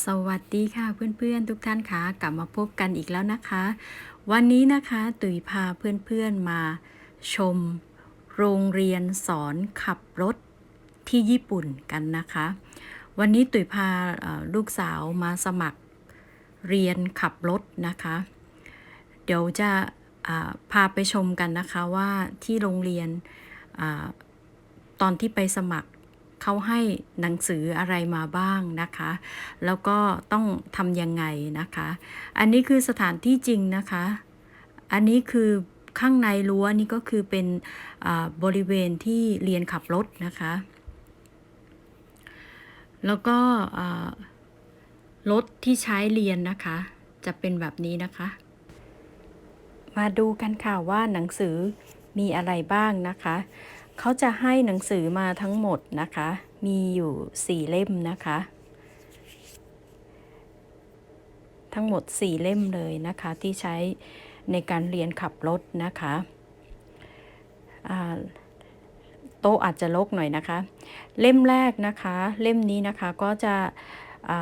สวัสดีค่ะเพื่อนๆทุกท่านค่ะกลับมาพบกันอีกแล้วนะคะ วันนี้นะคะตุ๋ยพาเพื่อนๆมาชมโรงเรียนสอนขับรถที่ญี่ปุ่นกันนะคะ วันนี้ตุ๋ยพาลูกสาวมาสมัครเรียนขับรถนะคะ เดี๋ยวจะพาไปชมกันนะคะว่าที่โรงเรียนอตอนที่ไปสมัคร เขาให้หนังสืออะไรมาบ้างนะคะ แล้วก็ต้องทำยังไงนะคะ อันนี้คือสถานที่จริงนะคะ อันนี้คือข้างในรั้วนี่ก็คือเป็นบริเวณที่เรียนขับรถนะคะ แล้วก็รถที่ใช้เรียนนะคะ จะเป็นแบบนี้นะคะ มาดูกันค่ะว่าหนังสือมีอะไรบ้างนะคะ เขาจะให้หนังสือมาทั้งหมดนะคะ มีอยู่4เล่มนะคะ ทั้งหมด4เล่มเลยนะคะ ที่ใช้ในการเรียนขับรถนะคะโต๊ะอาจจะลกหน่อยนะคะ เล่มแรกนะคะ เล่มนี้นะคะก็จะอ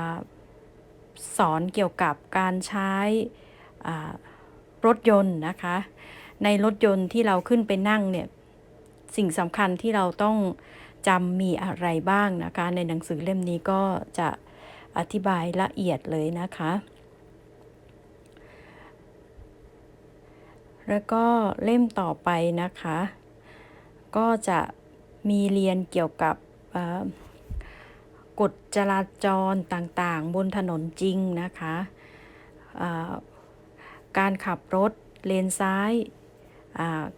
สอนเกี่ยวกับการใช้รถยนต์นะคะ ในรถยนต์ที่เราขึ้นไปนั่งเนี่ย สิ่งสำคัญที่เราต้องจำมีอะไรบ้างนะคะ ในหนังสือเล่มนี้ก็จะอธิบายละเอียดเลยนะคะ แล้วก็เล่มต่อไปนะคะ ก็จะมีเรียนเกี่ยวกับกฎจราจรต่างๆ บนถนนจริงนะคะ การขับรถเลนซ้าย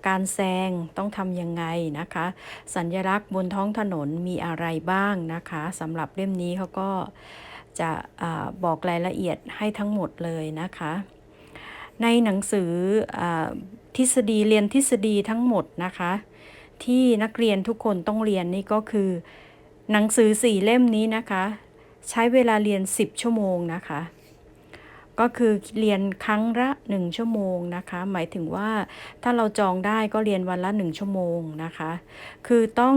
การแซงต้องทำยังไงนะคะ สัญลักษณ์บนท้องถนนมีอะไรบ้างนะคะสำหรับเล่มนี้เขาก็จะอบอกรายละเอียดให้ทั้งหมดเลยนะคะ ในหนังสืออทฤษฎีเรียนทฤษฎีทั้งหมดนะคะ ที่นักเรียนทุกคนต้องเรียนนี่ก็คือ หนังสือสี่เล่มนี้นะคะ ใช้เวลาเรียน 10 ชั่วโมงนะคะ ก็คือเรียนครั้งละ 1 ชั่วโมงนะคะ หมายถึงว่าถ้าเราจองได้ก็เรียนวันละ 1 ชั่วโมงนะคะ คือต้อง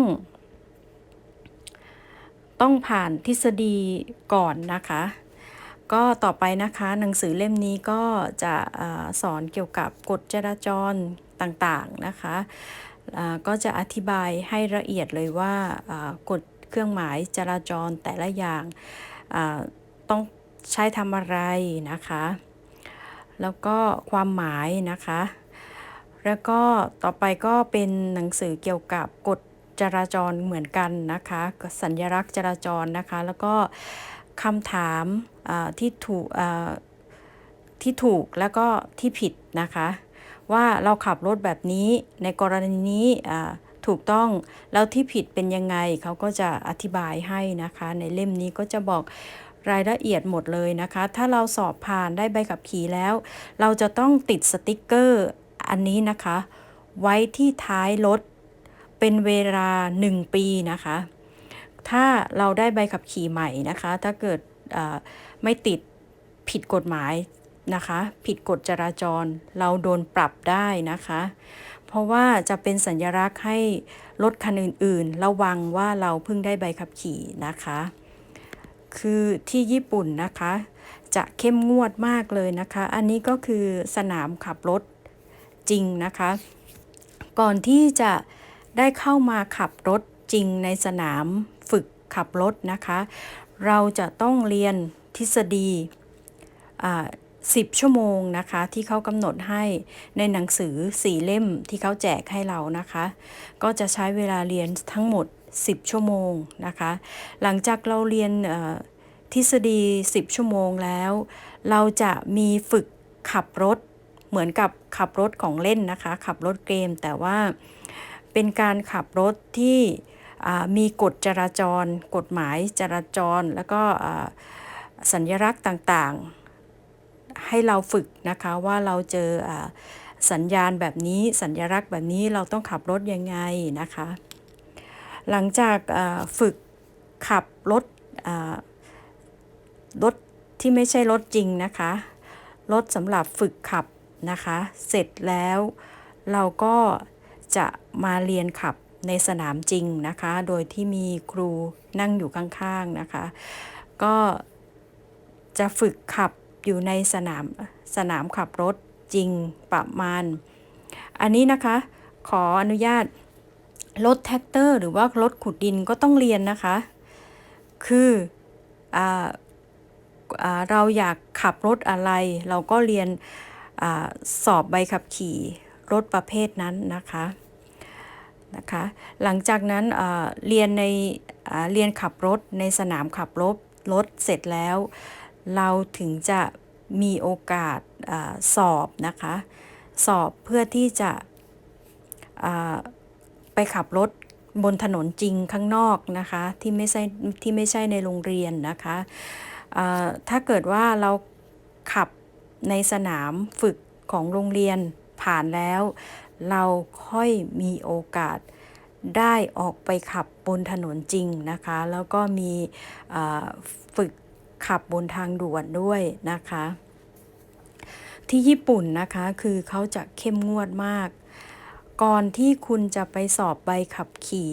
ต้องผ่านทฤษฎีก่อนนะคะ ก็ต่อไปนะคะหนังสือเล่มนี้ก็จะอสอนเกี่ยวกับกฎจราจรต่างๆนะคะอ่าก็จะอธิบายให้ละเอียดเลยว่ากฎเครื่องหมายจราจรแต่ละอย่างต้อง ใช้ทำอะไรนะคะ แล้วก็ความหมายนะคะ แล้วก็ต่อไปก็เป็นหนังสือเกี่ยวกับกฎจราจรเหมือนกันนะคะสัญลักษณ์จราจรนะคะ แล้วก็คำถามที่ถูกที่ถูกแล้วก็ที่ผิดนะคะ ว่าเราขับรถแบบนี้ในกรณีนี้ถูกต้องแล้วที่ผิดเป็นยังไงเขาก็จะอธิบายให้นะคะ ในเล่มนี้ก็จะบอก รายละเอียดหมดเลยนะคะ ถ้าเราสอบผ่านได้ใบขับขี่แล้ว เราจะต้องติดสติกเกอร์อันนี้นะคะ ไว้ที่ท้ายรถเป็นเวลา 1 ปีนะคะ ถ้าเราได้ใบขับขี่ใหม่นะคะ ถ้าเกิดไม่ติดผิดกฎหมายนะคะ ผิดกฎจราจรเราโดนปรับได้นะคะ เพราะว่าจะเป็นสัญลักษณ์ให้รถคันอื่น ๆ ระวังว่าเราเพิ่งได้ใบขับขี่นะคะ คือที่ญี่ปุ่นนะคะ จะเข้มงวดมากเลยนะคะ อันนี้ก็คือสนามขับรถจริงนะคะ ก่อนที่จะได้เข้ามาขับรถจริงในสนามฝึกขับรถนะคะ เราจะต้องเรียนทฤษฎีอ่า10ชั่วโมงนะคะ ที่เขากำหนดให้ในหนังสือ4เล่มที่เขาแจกให้เรานะคะ ก็จะใช้เวลาเรียนทั้งหมด 10 ชั่วโมงนะคะ หลังจากเราเรียนทฤษฎี 10 ชั่วโมงแล้ว เราจะมีฝึกขับรถเหมือนกับขับรถของเล่นนะคะ ขับรถเกมแต่ว่าเป็นการขับรถที่มีกฎจราจร กฎหมายจราจร แล้วก็สัญลักษณ์ต่างๆ ให้เราฝึกนะคะว่าเราเจออสัญญาณแบบนี้สัญลักษณ์แบบนี้เราต้องขับรถยังไงนะคะ หลังจากฝึกขับรถรถที่ไม่ใช่รถจริงนะคะ รถสำหรับฝึกขับนะคะ เสร็จแล้วเราก็จะมาเรียนขับในสนามจริงนะคะ โดยที่มีครูนั่งอยู่ข้างๆนะคะ ก็จะฝึกขับอยู่ในสนามสนามขับรถจริงประมาณ อันนี้นะคะขออนุญาต รถแท็กเตอร์หรือว่ารถขุดดินก็ต้องเรียนนะคะ คือออเราอยากขับรถอะไร เราก็เรียนอสอบใบขับขี่รถประเภทนั้นนะคะนะคะ หลังจากนั้นเรียนในเรียนขับรถในสนามขับรถรถเสร็จแล้ว เราถึงจะมีโอกาสอสอบนะคะ สอบเพื่อที่จะ ไปขับรถบนถนนจริงข้างนอกนะคะ ที่ไม่ใช่ที่ไม่ใช่ในโรงเรียนนะคะถ้าเกิดว่าเราขับในสนามฝึกของโรงเรียนผ่านแล้ว เราค่อยมีโอกาสได้ออกไปขับบนถนนจริงนะคะ แล้วก็มีฝึกขับบนทางด่วนด้วยนะคะ ที่ญี่ปุ่นนะคะคือเขาจะเข้มงวดมาก ก่อนที่คุณจะไปสอบใบขับขี่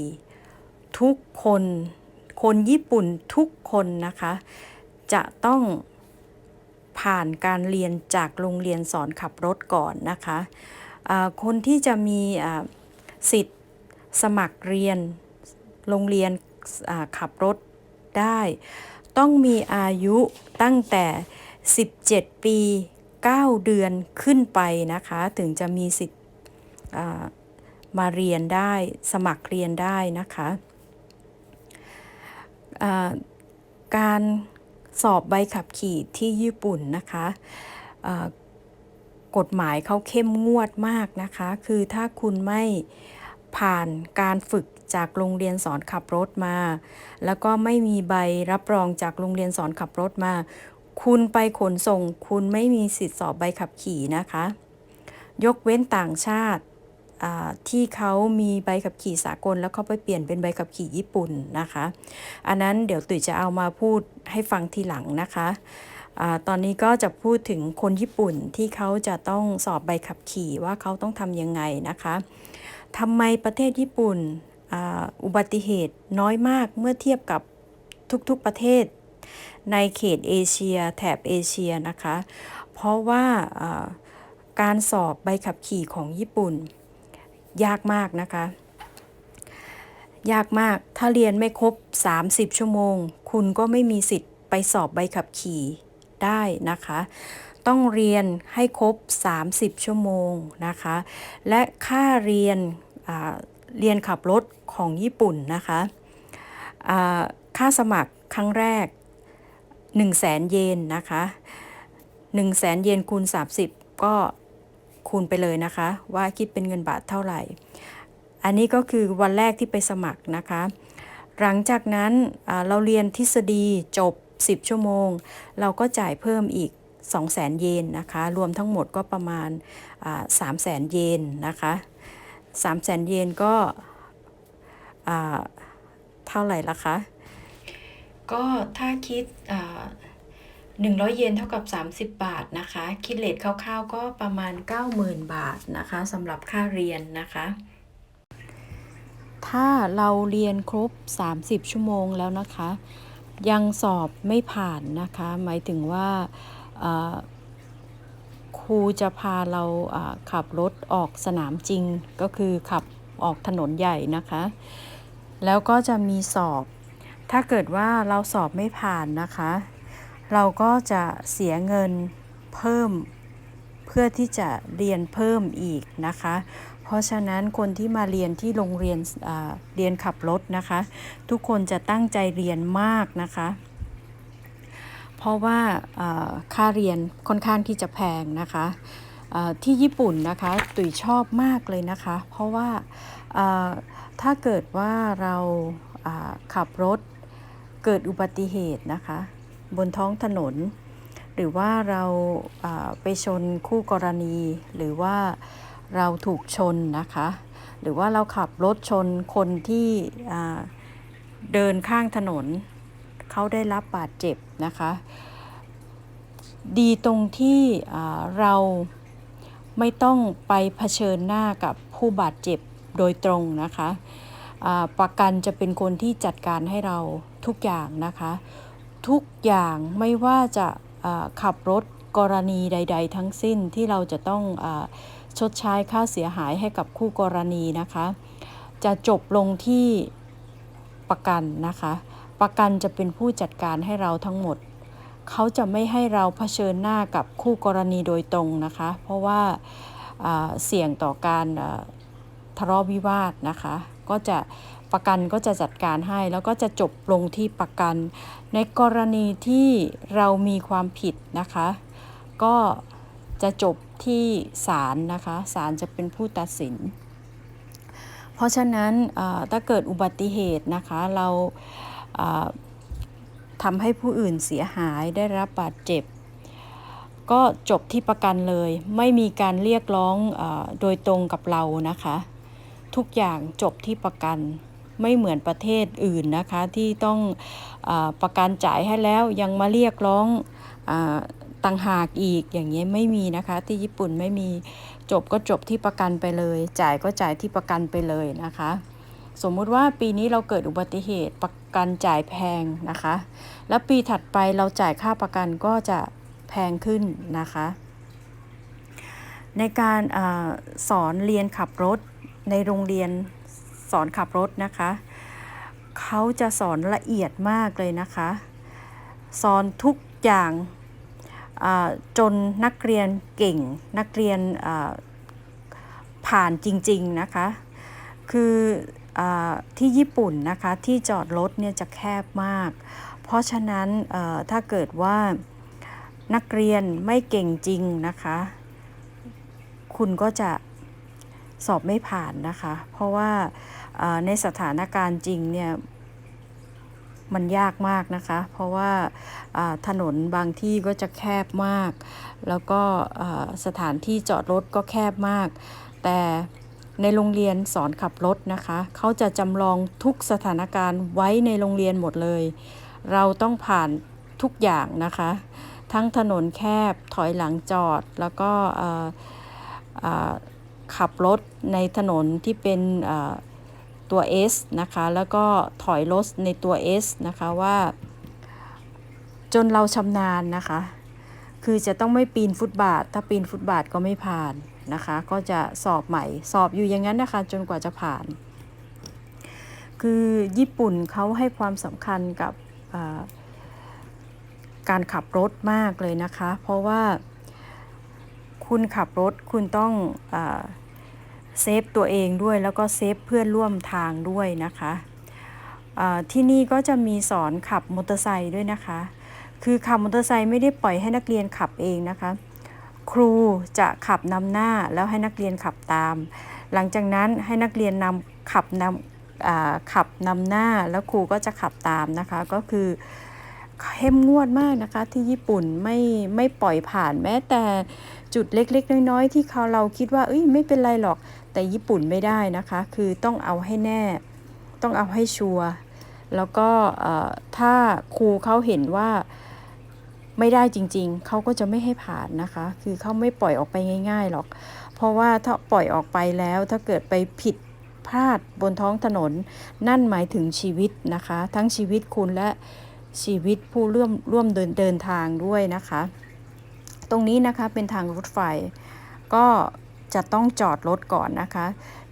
ทุกคน คนญี่ปุ่นทุกคนนะคะ จะต้องผ่านการเรียนจากโรงเรียนสอนขับรถก่อนนะคะอ่าคนที่จะมีสิทธิ์สมัครเรียนโรงเรียนขับรถได้ ต้องมีอายุตั้งแต่ 17 ปี 9 เดือนขึ้นไปนะคะ ถึงจะมีสิทธิ์ มาเรียนได้สมัครเรียนได้นะคะการสอบใบขับขี่ที่ญี่ปุ่นนะคะกฎหมายเขาเข้มงวดมากนะคะ คือถ้าคุณไม่ผ่านการฝึกจากโรงเรียนสอนขับรถมา แล้วก็ไม่มีใบรับรองจากโรงเรียนสอนขับรถมา คุณไปขนส่ง คุณไม่มีสิทธิ์สอบใบขับขี่นะคะ ยกเว้นต่างชาติ ที่เขามีใบขับขี่สากล แล้วเขาไปเปลี่ยนเป็นใบขับขี่ญี่ปุ่นนะคะ อันนั้นเดี๋ยวตุ๋ยจะเอามาพูดให้ฟังทีหลังนะคะอตอนนี้ก็จะพูดถึงคนญี่ปุ่นที่เขาจะต้องสอบใบขับขี่ว่าเขาต้องทำยังไงนะคะทำไมประเทศญี่ปุ่นออุบัติเหตุน้อยมากเมื่อเทียบกับทุกๆประเทศ ในเขตเอเชียแถบเอเชียนะคะ เพราะว่าการสอบใบขับขี่ของญี่ปุ่น ยากมากนะคะ ยากมากถ้าเรียนไม่ครบ 30 ชั่วโมง คุณก็ไม่มีสิทธิ์ไปสอบใบขับขี่ได้นะคะ ต้องเรียนให้ครบ 30 ชั่วโมงนะคะ และค่าเรียนเรียนขับรถของญี่ปุ่นนะคะค่าสมัครครั้งแรก 1 0 0 0 0แสนเยนนะคะ 1 0 0 0 0แสนเยนคูณ 30 ก็ คูณไปเลยนะคะ ว่าคิดเป็นเงินบาทเท่าไหร่ อันนี้ก็คือวันแรกที่ไปสมัครนะคะ หลังจากนั้นเราเรียนทฤษฎีจบ 10 ชั่วโมง เราก็จ่ายเพิ่มอีก 200,000 เยนนะคะ รวมทั้งหมดก็ประมาณอ่า300,000 เยนนะคะ300,000 เยนก็เท่าไหร่ละคะก็ถ้าคิด 100 เยนเท่ากับ 30 บาทนะคะ คิดเลทคร่าวๆก็ประมาณ 90,000 บาทนะคะสำหรับค่าเรียนนะคะ ถ้าเราเรียนครบ 30 ชั่วโมงแล้วนะคะ ยังสอบไม่ผ่านนะคะ หมายถึงว่าครูจะพาเราขับรถออกสนามจริง ก็คือขับออกถนนใหญ่นะคะ แล้วก็จะมีสอบ ถ้าเกิดว่าเราสอบไม่ผ่านนะคะ เราก็จะเสียเงินเพิ่มเพื่อที่จะเรียนเพิ่มอีกนะคะ เพราะฉะนั้นคนที่มาเรียนที่โรงเรียนเรียนขับรถนะคะ ทุกคนจะตั้งใจเรียนมากนะคะ เพราะว่าค่าเรียนค่อนข้างที่จะแพงนะคะที่ญี่ปุ่นนะคะตุ๋ยชอบมากเลยนะคะ เพราะว่าถ้าเกิดว่าเราขับรถเกิดอุบัติเหตุนะคะ บนท้องถนน หรือว่าเราไปชนคู่กรณี หรือว่าเราถูกชนนะคะ หรือว่าเราขับรถชนคนที่เดินข้างถนน เขาได้รับบาดเจ็บนะคะ ดีตรงที่เราไม่ต้องไปเผชิญหน้ากับผู้บาดเจ็บโดยตรงนะคะ ประกันจะเป็นคนที่จัดการให้เราทุกอย่างนะคะ ทุกอย่างไม่ว่าจะขับรถกรณีใด ๆ ทั้งสิ้นที่เราจะต้องอชดใช้ค่าเสียหายให้กับคู่กรณีนะคะ จะจบลงที่ประกันนะคะ ประกันจะเป็นผู้จัดการให้เราทั้งหมด เขาจะไม่ให้เราเผชิญหน้ากับคู่กรณีโดยตรงนะคะ เพราะว่าเสี่ยงต่อการทะเลาะวิวาทนะคะ ก็จะ ประกันก็จะจัดการให้ แล้วก็จะจบลงที่ประกัน ในกรณีที่เรามีความผิดนะคะ ก็จะจบที่ศาลนะคะศาลจะเป็นผู้ตัดสิน เพราะฉะนั้นถ้าเกิดอุบัติเหตุนะคะเราทำให้ผู้อื่นเสียหายได้รับบาดเจ็บ ก็จบที่ประกันเลย ไม่มีการเรียกร้องอโดยตรงกับเรานะคะ ทุกอย่างจบที่ประกัน ไม่เหมือนประเทศอื่นนะคะ ที่ต้องอประกันจ่ายให้แล้วยังมาเรียกร้องอต่างหากอีกอย่างเงี้ยไม่มีนะคะ ที่ญี่ปุ่นไม่มีจบก็จบที่ประกันไปเลย จ่ายก็จ่ายที่ประกันไปเลยนะคะ สมมุติว่าปีนี้เราเกิดอุบัติเหตุประกันจ่ายแพงนะคะ แล้วปีถัดไปเราจ่ายค่าประกันก็จะแพงขึ้นนะคะ ในการอสอนเรียนขับรถในโรงเรียน สอนขับรถนะคะ เขาจะสอนละเอียดมากเลยนะคะ สอนทุกอย่างจนนักเรียนเก่ง นักเรียนผ่านจริง ๆ นะคะ คืออที่ญี่ปุ่นนะคะ ที่จอดรถเนี่ยจะแคบมาก เพราะฉะนั้นถ้าเกิดว่านักเรียนไม่เก่งจริงนะคะ คุณก็จะสอบไม่ผ่านนะคะ เพราะว่า ในสถานการณ์จริงเนี่ยมันยากมากนะคะ เพราะว่าถนนบางที่ก็จะแคบมาก แล้วก็สถานที่จอดรถก็แคบมาก แต่ในโรงเรียนสอนขับรถนะคะ เขาจะจำลองทุกสถานการณ์ไว้ในโรงเรียนหมดเลย เราต้องผ่านทุกอย่างนะคะ ทั้งถนนแคบถอยหลังจอดแล้วก็ขับรถในถนนที่เป็น ตัว S นะคะ แล้วก็ถอยรถในตัว S นะคะว่า จนเราชำนาญนะคะ คือจะต้องไม่ปีนฟุตบาท ถ้าปีนฟุตบาทก็ไม่ผ่านนะคะ ก็จะสอบใหม่ สอบอยู่อย่างนั้นนะคะ จนกว่าจะผ่าน คือญี่ปุ่นเขาให้ความสำคัญกับการขับรถมากเลยนะคะ เพราะว่าคุณขับรถคุณต้องอ เซฟตัวเองด้วยแล้วก็เซฟเพื่อนร่วมทางด้วยนะคะอ่าที่นี่ก็จะมีสอนขับมอเตอร์ไซค์ด้วยนะคะ คือขับมอเตอร์ไซค์ไม่ได้ปล่อยให้นักเรียนขับเองนะคะ ครูจะขับนำหน้าแล้วให้นักเรียนขับตาม หลังจากนั้นให้นักเรียนนำขับนำอ่าขับนำหน้าแล้วครูก็จะขับตามนะคะ ก็คือ เข้มงวดมากนะคะ ที่ญี่ปุ่นไม่ไม่ปล่อยผ่านแม้แต่จุดเล็กๆ น้อยๆ ที่เขาเราคิดว่าเอ้ยไม่เป็นไรหรอกแต่ญี่ปุ่นไม่ได้นะคะ คือต้องเอาให้แน่ ต้องเอาให้ชัวร์แล้วก็ถ้าครูเขาเห็นว่าไม่ได้จริงๆ เขาก็จะไม่ให้ผ่านนะคะ คือเขาไม่ปล่อยออกไปง่าย ๆหรอก เพราะว่าถ้าปล่อยออกไปแล้ว ถ้าเกิดไปผิดพลาดบนท้องถนน นั่นหมายถึงชีวิตนะคะ ทั้งชีวิตคุณและ ชีวิตผู้ร่วมร่วมเดินเดินทางด้วยนะคะ ตรงนี้นะคะเป็นทางรถไฟ ก็จะต้องจอดรถก่อนนะคะ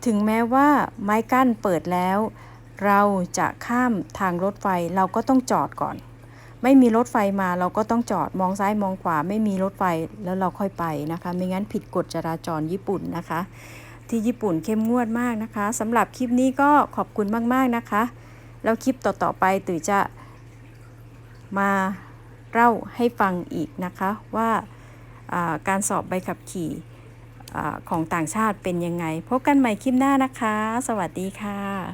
ถึงแม้ว่าไม้กั้นเปิดแล้ว เราจะข้ามทางรถไฟเราก็ต้องจอดก่อน ไม่มีรถไฟมาเราก็ต้องจอดมองซ้ายมองขวา ไม่มีรถไฟแล้วเราค่อยไปนะคะ ไม่งั้นผิดกฎจราจรญี่ปุ่นนะคะ ที่ญี่ปุ่นเข้มงวดมากนะคะสำหรับคลิปนี้ก็ขอบคุณมากๆนะคะ แล้วคลิปต่อๆไปตือจะ มาเล่าให้ฟังอีกนะคะว่าการสอบใบขับขี่ของต่างชาติเป็นยังไง พบกันใหม่คลิปหน้านะคะ สวัสดีค่ะ